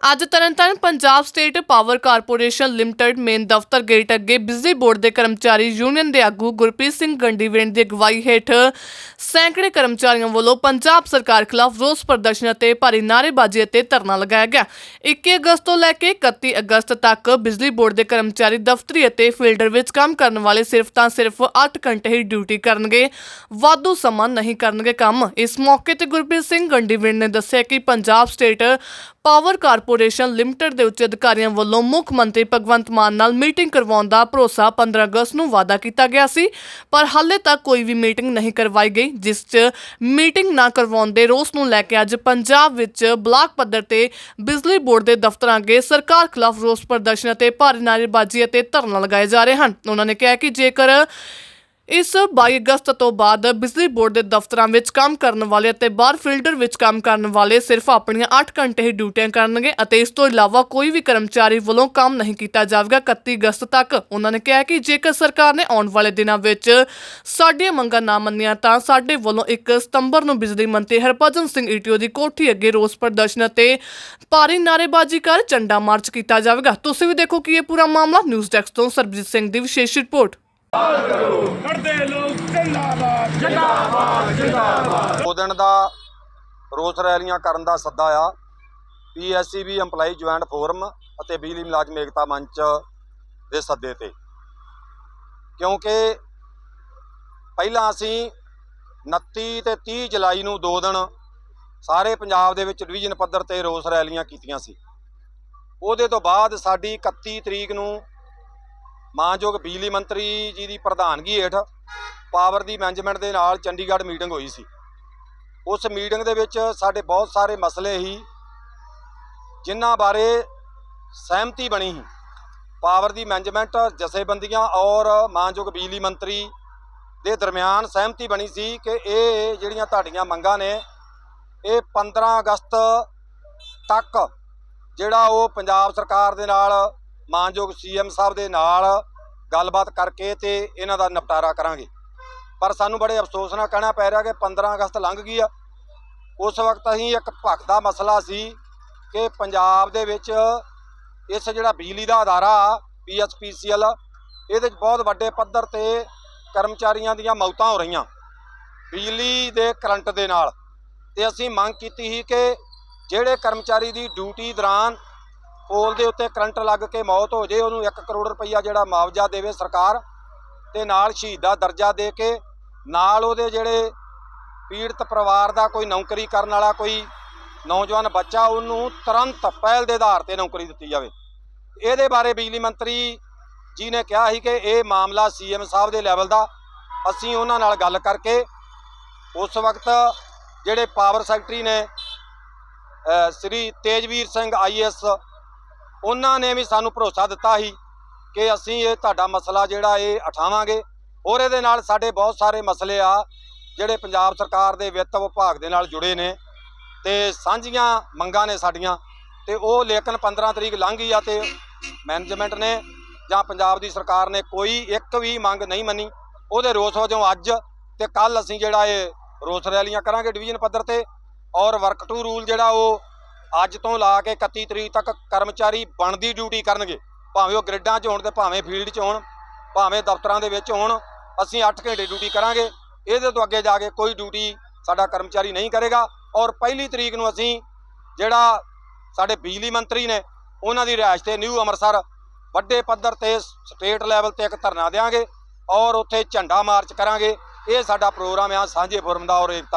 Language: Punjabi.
ਅੱਜ Tarn Taran Punjab State Power Corporation Limited main ਦਫ਼ਤਰ ਗੇਟ ਅੱਗੇ ਬਿਜਲੀ ਬੋਰਡ ਦੇ ਕਰਮਚਾਰੀ ਯੂਨੀਅਨ ਦੇ ਆਗੂ ਗੁਰਪ੍ਰੀਤ ਸਿੰਘ ਗੰਡੀਵੇਂਡ ਦੀ ਅਗਵਾਈ ਹੇਠ ਸੈਂਕੜੇ ਕਰਮਚਾਰੀਆਂ ਵੱਲੋਂ ਪੰਜਾਬ ਸਰਕਾਰ ਖਿਲਾਫ ਰੋਸ ਪ੍ਰਦਰਸ਼ਨ ਅਤੇ ਭਾਰੀ ਨਾਅਰੇਬਾਜ਼ੀ ਅਤੇ ਧਰਨਾ ਲਗਾਇਆ ਗਿਆ। 21 ਅਗਸਤ ਤੋਂ ਲੈ ਕੇ 31 ਅਗਸਤ ਤੱਕ ਬਿਜਲੀ ਬੋਰਡ ਦੇ ਕਰਮਚਾਰੀ ਦਫ਼ਤਰੀ ਅਤੇ ਫੀਲਡਰ ਵਿੱਚ ਕੰਮ ਕਰਨ ਵਾਲੇ ਸਿਰਫ ਤਾਂ ਸਿਰਫ 8 ਘੰਟੇ ਹੀ ਡਿਊਟੀ ਕਰਨਗੇ, ਵਾਧੂ ਸਮਾਂ ਨਹੀਂ ਕਰਨਗੇ ਕੰਮ। ਇਸ ਮੌਕੇ ਤੇ ਗੁਰਪ੍ਰੀਤ ਸਿੰਘ ਗੰਡੀਵਿੰਡ ਨੇ ਦੱਸਿਆ ਕਿ Punjab State Power Corporation Limited ਦੇ ਉੱਚ ਅਧਿਕਾਰੀਆਂ ਵੱਲੋਂ ਮੁੱਖ ਮੰਤਰੀ ਭਗਵੰਤ ਮਾਨ ਨਾਲ ਮੀਟਿੰਗ ਕਰਵਾਉਣ ਦਾ ਭਰੋਸਾ 15 ਅਗਸਤ ਨੂੰ ਵਾਅਦਾ ਕੀਤਾ ਗਿਆ ਸੀ, ਪਰ ਹਾਲੇ ਤੱਕ ਕੋਈ ਵੀ ਮੀਟਿੰਗ ਨਹੀਂ ਕਰਵਾਈ ਗਈ, ਜਿਸ 'ਚ ਮੀਟਿੰਗ ਨਾ ਕਰਵਾਉਣ ਦੇ ਰੋਸ ਨੂੰ ਲੈ ਕੇ ਅੱਜ ਪੰਜਾਬ ਵਿੱਚ ਬਲਾਕ ਪੱਧਰ ਤੇ ਬਿਜਲੀ ਬੋਰਡ ਦੇ ਦਫ਼ਤਰਾਂ ਅੱਗੇ ਸਰਕਾਰ ਖਿਲਾਫ ਰੋਸ ਪ੍ਰਦਰਸ਼ਨ ਅਤੇ ਭਾਰੀ ਨਾਅਰੇਬਾਜ਼ੀ ਅਤੇ ਧਰਨਾ ਲਗਾਏ ਜਾ ਰਹੇ ਹਨ। ਉਹਨਾਂ ਨੇ ਕਿਹਾ ਕਿ ਜੇਕਰ ਇਸ 22 ਅਗਸਤ ਤੋਂ ਬਾਅਦ ਬਿਜਲੀ ਬੋਰਡ ਦੇ ਦਫ਼ਤਰਾਂ ਵਿੱਚ ਕੰਮ ਕਰਨ ਵਾਲੇ ਅਤੇ ਬਾਹਰ ਫਿਲਟਰ ਵਿੱਚ ਕੰਮ ਕਰਨ ਵਾਲੇ ਸਿਰਫ ਆਪਣੀਆਂ 8 ਘੰਟੇ ਹੀ ਡਿਊਟੀਆਂ ਕਰਨਗੇ ਅਤੇ ਇਸ ਤੋਂ ਇਲਾਵਾ ਕੋਈ ਵੀ ਕਰਮਚਾਰੀ ਵੱਲੋਂ ਕੰਮ ਨਹੀਂ ਕੀਤਾ ਜਾਵੇਗਾ 31 ਅਗਸਤ ਤੱਕ। ਉਹਨਾਂ ਨੇ ਕਿਹਾ ਕਿ ਜੇਕਰ ਸਰਕਾਰ ਨੇ ਆਉਣ ਵਾਲੇ ਦਿਨਾਂ ਵਿੱਚ ਸਾਡੀਆਂ ਮੰਗਾਂ ਨਾ ਮੰਨੀਆਂ ਤਾਂ ਸਾਡੇ ਵੱਲੋਂ 1 ਸਤੰਬਰ ਨੂੰ ਬਿਜਲੀ ਮੰਤਰੀ ਹਰਭਜਨ ਸਿੰਘ ਈਟੀਓ ਦੀ ਕੋਠੀ ਅੱਗੇ ਰੋਸ ਪ੍ਰਦਰਸ਼ਨ ਅਤੇ ਭਾਰੀ ਨਾਅਰੇਬਾਜ਼ੀ ਕਰ ਝੰਡਾ ਮਾਰਚ ਕੀਤਾ ਜਾਵੇਗਾ। ਤੁਸੀਂ ਵੀ ਦੇਖੋ ਕਿ ਇਹ ਪੂਰਾ ਮਾਮਲਾ। ਨਿਊਜ਼ ਡੈਸਕ ਤੋਂ ਸਰਬਜੀਤ ਸਿੰਘ ਦੀ ਵਿਸ਼ੇਸ਼ ਰਿਪੋਰਟ। ਕਰਦੇ ਲੋਕ ਜਿੰਦਾਬਾਦ ਦੋ ਦਿਨ ਦਾ ਰੋਸ ਰੈਲੀਆਂ ਕਰਨ ਦਾ ਸੱਦਾ ਆ। ਪੀਐਸਸੀਬੀ EMPLOYE ਜੁਆਇੰਟ ਫੋਰਮ ਅਤੇ ਬਿਜਲੀ ਮੁਲਾਜ਼ਮ ਏਕਤਾ ਮੰਚ ਦੇ ਸੱਦੇ ਤੇ। ਕਿਉਂਕਿ ਪਹਿਲਾਂ ਅਸੀਂ 29 ਤੇ 30 ਜੁਲਾਈ ਨੂੰ ਦੋ ਦਿਨ ਸਾਰੇ ਪੰਜਾਬ ਦੇ ਵਿੱਚ ਡਿਵੀਜ਼ਨ ਪੱਧਰ ਤੇ ਰੋਸ ਰੈਲੀਆਂ ਕੀਤੀਆਂ ਸੀ। ਉਹਦੇ ਤੋਂ ਬਾਅਦ ਸਾਡੀ 31 ਤਰੀਕ ਨੂੰ ਮਾਨਯੋਗ ਬਿਜਲੀ ਮੰਤਰੀ ਜੀ ਦੀ ਪ੍ਰਧਾਨਗੀ ਹੇਠ ਪਾਵਰ ਦੀ ਮੈਨੇਜਮੈਂਟ ਦੇ ਨਾਲ ਚੰਡੀਗੜ੍ਹ ਮੀਟਿੰਗ ਹੋਈ ਸੀ। ਉਸ ਮੀਟਿੰਗ ਦੇ ਵਿੱਚ ਸਾਡੇ ਬਹੁਤ ਸਾਰੇ ਮਸਲੇ ਹੀ, ਜਿਨ੍ਹਾਂ ਬਾਰੇ ਸਹਿਮਤੀ ਬਣੀ ਸੀ। ਪਾਵਰ ਦੀ ਮੈਨੇਜਮੈਂਟ ਜਥੇਬੰਦੀਆਂ ਔਰ ਮਾਨਯੋਗ ਬਿਜਲੀ ਮੰਤਰੀ ਦੇ ਦਰਮਿਆਨ ਸਹਿਮਤੀ ਬਣੀ ਸੀ ਕਿ ਇਹ ਜਿਹੜੀਆਂ ਤੁਹਾਡੀਆਂ ਮੰਗਾਂ ਨੇ, ਇਹ 15 ਅਗਸਤ ਤੱਕ ਜਿਹੜਾ ਉਹ ਪੰਜਾਬ ਸਰਕਾਰ ਦੇ ਨਾਲ ਮਾਨਯੋਗ ਸੀਐਮ ਸਾਹਿਬ ਦੇ ਨਾਲ ਗੱਲਬਾਤ ਕਰਕੇ ਤੇ ਇਹਨਾਂ ਦਾ ਨਿਪਟਾਰਾ ਕਰਾਂਗੇ। ਪਰ ਸਾਨੂੰ ਬੜੇ ਅਫਸੋਸ ਨਾਲ ਕਹਿਣਾ ਪੈ ਰਿਹਾ ਕਿ 15 ਅਗਸਤ ਲੰਘ ਗਈ ਆ। ਉਸ ਵਕਤ ਅਸੀਂ ਇੱਕ ਭਖਦਾ ਮਸਲਾ ਸੀ ਕਿ ਪੰਜਾਬ ਦੇ ਵਿੱਚ ਇਸ ਜਿਹੜਾ ਬਿਜਲੀ ਦਾ ਅਦਾਰਾ ਪੀਐਸਪੀਸੀਐਲ, ਇਹਦੇ 'ਚ ਬਹੁਤ ਵੱਡੇ ਪੱਧਰ ਤੇ ਕਰਮਚਾਰੀਆਂ ਦੀਆਂ ਮੌਤਾਂ ਹੋ ਰਹੀਆਂ। ਬਿਜਲੀ ਦੇ ਕਰੰਟ ਦੇ ਨਾਲ। ਤੇ ਅਸੀਂ ਮੰਗ ਕੀਤੀ ਸੀ ਕਿ ਜਿਹੜੇ ਕਰਮਚਾਰੀ ਦੀ ਡਿਊਟੀ ਦੌਰਾਨ ਪੋਲ ਦੇ ਉੱਤੇ ਕਰੰਟ ਲੱਗ ਕੇ ਮੌਤ ਹੋ ਜੇ, ਉਹਨੂੰ 1 ਕਰੋੜ ਰੁਪਈਆ ਜਿਹੜਾ ਮੁਆਵਜ਼ਾ ਦੇਵੇ ਸਰਕਾਰ ਤੇ ਨਾਲ ਸ਼ਹੀਦ ਦਾ ਦਰਜਾ ਦੇ ਕੇ ਨਾਲ ਉਹਦੇ ਜਿਹੜੇ ਪੀੜਤ ਪਰਿਵਾਰ ਦਾ ਕੋਈ ਨੌਕਰੀ ਕਰਨ ਵਾਲਾ, ਕੋਈ ਨੌਜਵਾਨ ਬੱਚਾ, ਉਹਨੂੰ ਤੁਰੰਤ ਪਹਿਲ ਦੇ ਆਧਾਰ ਤੇ ਨੌਕਰੀ ਦਿੱਤੀ ਜਾਵੇ। ਇਹਦੇ ਬਾਰੇ ਬਿਜਲੀ ਮੰਤਰੀ ਜੀ ਨੇ ਕਿਹਾ ਸੀ ਕਿ ਇਹ ਮਾਮਲਾ ਸੀਐਮ ਸਾਹਿਬ ਦੇ ਲੈਵਲ ਦਾ। ਅਸੀਂ ਉਹਨਾਂ ਨਾਲ ਗੱਲ ਕਰਕੇ ਉਸ ਵਕਤ ਜਿਹੜੇ ਪਾਵਰ ਸੈਕਟਰੀ ਨੇ ਸ੍ਰੀ ਤੇਜਵੀਰ ਸਿੰਘ ਆਈਐਸ ਉਹਨਾਂ ਨੇ ਵੀ ਸਾਨੂੰ ਭਰੋਸਾ ਦਿੱਤਾ ਸੀ ਕਿ ਅਸੀਂ ਇਹ ਤੁਹਾਡਾ ਮਸਲਾ ਜਿਹੜਾ ਇਹ ਉਠਾਵਾਂਗੇ। ਔਰ ਇਹਦੇ ਨਾਲ ਸਾਡੇ ਬਹੁਤ ਸਾਰੇ ਮਸਲੇ ਆ, ਜਿਹੜੇ ਪੰਜਾਬ ਸਰਕਾਰ ਦੇ ਵਿੱਤ ਵਿਭਾਗ ਦੇ ਨਾਲ ਜੁੜੇ ਨੇ ਤੇ ਸਾਂਝੀਆਂ ਮੰਗਾਂ ਨੇ ਸਾਡੀਆਂ ਤੇ ਉਹ ਲੇਕਿਨ 15 ਤਰੀਕ ਲੰਘ ਗਈ ਆ ਤੇ ਮੈਨੇਜਮੈਂਟ ਨੇ ਜਾਂ ਪੰਜਾਬ ਦੀ ਸਰਕਾਰ ਨੇ ਕੋਈ ਇੱਕ ਵੀ ਮੰਗ ਨਹੀਂ ਮੰਨੀ। ਉਹਦੇ ਰੋਸ ਵਜੋਂ ਅੱਜ ਤੇ ਕੱਲ ਅਸੀਂ ਜਿਹੜਾ ਇਹ ਰੋਸ ਰੈਲੀਆਂ ਕਰਾਂਗੇ ਡਿਵੀਜ਼ਨ ਪੱਧਰ ਤੇ ਔਰ ਵਰਕ ਟੂ ਰੂਲ ਜਿਹੜਾ ਉਹ ਅੱਜ ਤੋਂ ਲਾ ਕੇ 31 ਤਰੀਕ ਤੱਕ ਕਰਮਚਾਰੀ ਬਣਦੀ ਡਿਊਟੀ ਕਰਨਗੇ। ਭਾਵੇਂ ਉਹ ਗ੍ਰਿਡਾਂ 'ਚ ਹੋਣ ਤੇ ਭਾਵੇਂ ਫੀਲਡ 'ਚ ਹੋਣ, ਭਾਵੇਂ ਦਫ਼ਤਰਾਂ ਦੇ ਵਿੱਚ ਹੋਣ, ਅਸੀਂ 8 ਘੰਟੇ ਡਿਊਟੀ ਕਰਾਂਗੇ। ਇਹਦੇ ਤੋਂ ਅੱਗੇ ਜਾ ਕੇ ਕੋਈ ਡਿਊਟੀ ਸਾਡਾ ਕਰਮਚਾਰੀ ਨਹੀਂ ਕਰੇਗਾ। ਔਰ ਪਹਿਲੀ ਤਰੀਕ ਨੂੰ ਅਸੀਂ ਜਿਹੜਾ ਸਾਡੇ ਬਿਜਲੀ ਮੰਤਰੀ ਨੇ, ਉਹਨਾਂ ਦੀ ਰਿਹਾਇਸ਼ ਤੇ ਨਿਊ ਅੰਮ੍ਰਿਤਸਰ ਵੱਡੇ ਪੱਧਰ ਤੇ ਸਟੇਟ ਲੈਵਲ ਤੇ ਇੱਕ ਧਰਨਾ ਦੇਵਾਂਗੇ ਔਰ ਉੱਥੇ ਝੰਡਾ ਮਾਰਚ ਕਰਾਂਗੇ। ਇਹ ਸਾਡਾ ਪ੍ਰੋਗਰਾਮ ਆ ਸਾਂਝੇ ਫੋਰਮ ਦਾ ਔਰ ਏਕਤਾ